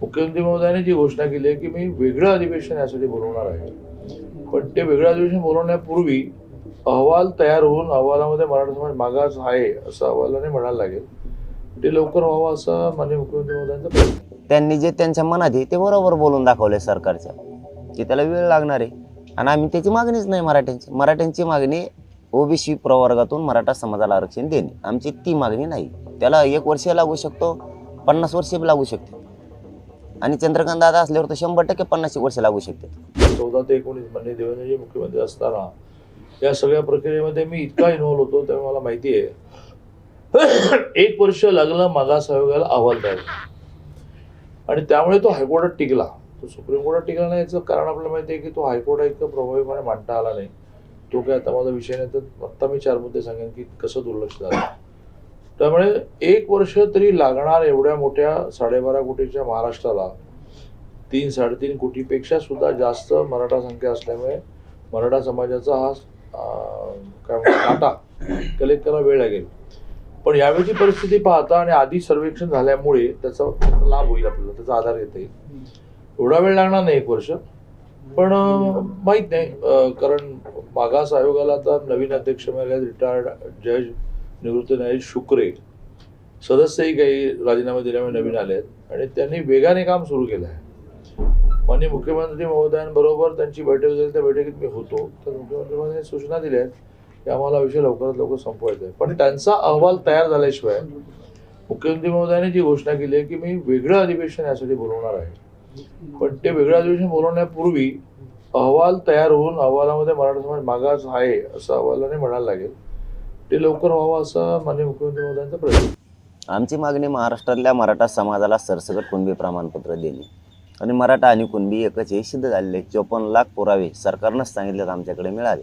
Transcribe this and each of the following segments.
मुख्यमंत्री महोदयाने जी घोषणा केली आहे की मी वेगळं अधिवेशन यासाठी बोलवणार आहे. पण ते वेगळं अधिवेशन बोलवण्यापूर्वी अहवाल तयार होऊन अहवालामध्ये मराठा समाज मागास आहे असं अहवालाने म्हणायला लागेल. ते लवकर व्हावं असं माननीय मुख्यमंत्री महोदयांचा प्रयत्न त्यांनी जे त्यांच्या मनात आहे ते बरोबर बोलून दाखवले सरकारच्या की त्याला वेळ लागणार आहे. आणि आम्ही त्याची मागणीच नाही मराठ्यांची. मराठ्यांची मागणी ओबीसी प्रवर्गातून मराठा समाजाला आरक्षण देणे. आमची ती मागणी नाही. त्याला एक वर्ष लागू शकतो पन्नास वर्ष लागू शकते. आणि चंद्रकांत दादा असल्यावर तर शंभर टक्के पन्नास एक वर्ष लागू शकते. चौदा ते एकोणीस म्हणजे देवेंद्रजी मुख्यमंत्री असताना या सगळ्या प्रक्रियेमध्ये मी इतका इन्व्हॉल्व होतो त्यामुळे मला माहिती आहे. एक वर्ष लागलं मागास आयोगाला अहवाल द्यायला. आणि त्यामुळे तो हायकोर्टात टिकला. तो सुप्रीम कोर्टात टिकला नाही याचं कारण आपल्याला माहिती आहे की तो हायकोर्टात इतकं प्रभावीपणे मांडता आला नाही. तो काय आता माझा विषय नाही तर आत्ता मी चार मुद्दे सांगेन की कसं दुर्लक्ष झालं. त्यामुळे एक वर्ष तरी लागणार एवढ्या मोठ्या साडेबारा कोटीच्या महाराष्ट्राला. तीन साडेतीन कोटीपेक्षा सुद्धा जास्त मराठा संख्या असल्यामुळे मराठा समाजाचा हा काय म्हणतात डाटा कलेक्ट करायला वेळ लागेल. पण यावेळीची परिस्थिती पाहता आणि आधी सर्वेक्षण झाल्यामुळे त्याचा लाभ होईल आपल्याला त्याचा आधार येते येईल. एवढा वेळ लागणार नाही एक वर्ष. पण माहीत माहीत नाही कारण मागास आयोगाला आता नवीन अध्यक्ष मिळाले रिटायर्ड जज निवृत्त न्यायाधीश शुक्रे. सदस्यही काही राजीनामे दिल्यामुळे नवीन आले आहेत आणि त्यांनी वेगाने काम सुरू केलं आहे माननीय मुख्यमंत्री महोदयांबरोबर त्यांची बैठक झाली त्या बैठकीत मी होतो. तर मुख्यमंत्री महोदयांनी सूचना दिल्या आहेत की आम्हाला विषय लवकरात लवकर संपवायचा आहे. पण त्यांचा अहवाल तयार झाल्याशिवाय मुख्यमंत्री महोदयाने जी घोषणा केली आहे की मी वेगळं अधिवेशन यासाठी बोलवणार आहे. पण ते वेगळं अधिवेशन बोलवण्यापूर्वी अहवाल तयार होऊन अहवालामध्ये मराठा समाज मागास आहे असं अहवालाने म्हणायला लागेल. ते लवकर व्हावं असं माननीय मुख्यमंत्री महोदयांचा प्रयत्न. आमची मागणी महाराष्ट्रातल्या मराठा समाजाला सरसकट कुणबी प्रमाणपत्र देणे. आणि मराठा आणि कुणबी एकच हे सिद्ध झालेले. चोपन्न लाख पुरावे सरकारनंच सांगितलेत आमच्याकडे मिळाले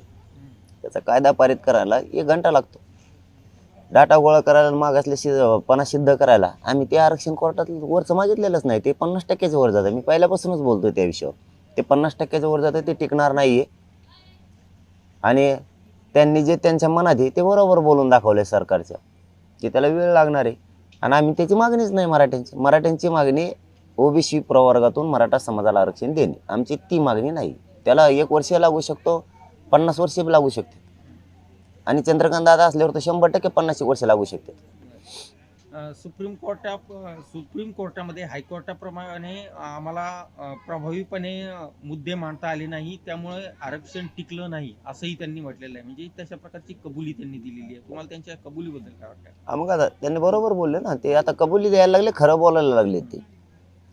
त्याचा कायदा पारित करायला एक घंटा लागतो. डाटा गोळा करायला मागासले सिद्ध पणा सिद्ध करायला आम्ही ते आरक्षण कोर्टात वरचं मागितलेलंच नाही. ते पन्नास टक्क्याच्या वर जातं. मी पहिल्यापासूनच बोलतो त्या विषयावर. ते पन्नास टक्क्याच्या वर जातं ते टिकणार नाही आहे आणि त्यांनी जे त्यांच्या मनात आहे ते बरोबर बोलून दाखवले सरकारच्या की त्याला वेळ लागणार आहे. आणि आम्ही त्याची मागणीच नाही मराठ्यांची. मराठ्यांची मागणी ओबीसी प्रवर्गातून मराठा समाजाला आरक्षण देणे. आमची ती मागणी नाही. त्याला एक वर्ष लागू शकतो पन्नास वर्षे बी लागू शकते. आणि चंद्रकांत दादा असल्यावर तर शंभर टक्के पन्नास वर्ष लागू शकते. सुप्रीम कोर्टा सुप्रीम कोर्टामध्ये हायकोर्टाप्रमाणे आम्हाला प्रभावीपणे मुद्दे मांडता आले नाही त्यामुळे आरक्षण टिकलं नाही असंही त्यांनी म्हटलेलं आहे. म्हणजे तशा प्रकारची कबुली त्यांनी दिलेली आहे. तुम्हाला त्यांच्या कबुलीबद्दल काय वाटतं? मग आता त्यांनी बरोबर बोलले ना. ते आता कबुली द्यायला लागले खरं बोलायला लागले ते.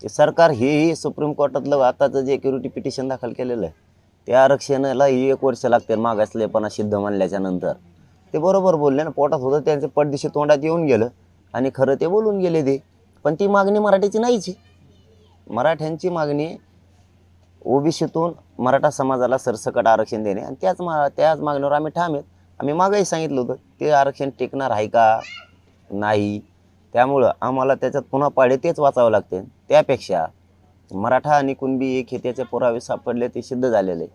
ते सरकार हेही सुप्रीम कोर्टातलं आताचं जे क्युरिटी पिटिशन दाखल केलेलं आहे ते आरक्षणाला एक वर्ष लागते मागासलेपणा सिद्ध मानल्याच्या नंतर ते बरोबर बोलले ना. पोटात होतं त्यांचं पटदिशी तोंडात येऊन गेलं. आणि खरं ते बोलून गेले ते. पण ती मागणी मराठीची नाहीच आहे. मराठ्यांची मागणी ओबीसीतून मराठा समाजाला सरसकट आरक्षण देणे. आणि त्याच मा त्याच मागणीवर आम्ही ठाम आहेत. आम्ही मागंही सांगितलं होतं ते आरक्षण टिकणार आहे का? नाही. त्यामुळं आम्हाला त्याच्यात पुन्हा पाडे तेच वाचावं लागते. त्यापेक्षा मराठा आणि कुणबी एक हे त्याचे पुरावे सापडले ते सिद्ध झालेले.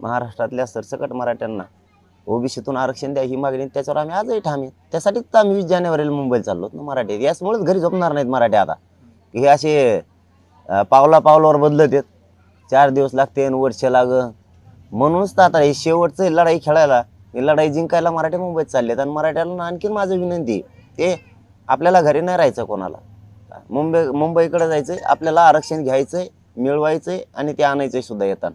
महाराष्ट्रातल्या सरसकट मराठ्यांना ओबीसीतून आरक्षण द्या ही मागणी त्याच्यावर आम्ही आजही ठामे त्यासाठीच तर आम्ही वीस जानेवारीला मुंबईला चाललो ना मराठी याचमुळेच घरी झोपणार नाहीत मराठी आता. हे असे पावला पावलावर बदलत आहेत. चार दिवस लागते वर्ष लाग म्हणूनच तर आता हे शेवटचं लढाई खेळायला ही लढाई जिंकायला मराठी मुंबईत चाललेत आणि मराठ्याला आणखीन माझं विनंती ते आपल्याला घरी नाही राहायचं कोणाला. मुंबई मुंबईकडे आहे आपल्याला आरक्षण घ्यायचं आहे मिळवायचं आहे आणि ते आणायचंय सुद्धा येताना.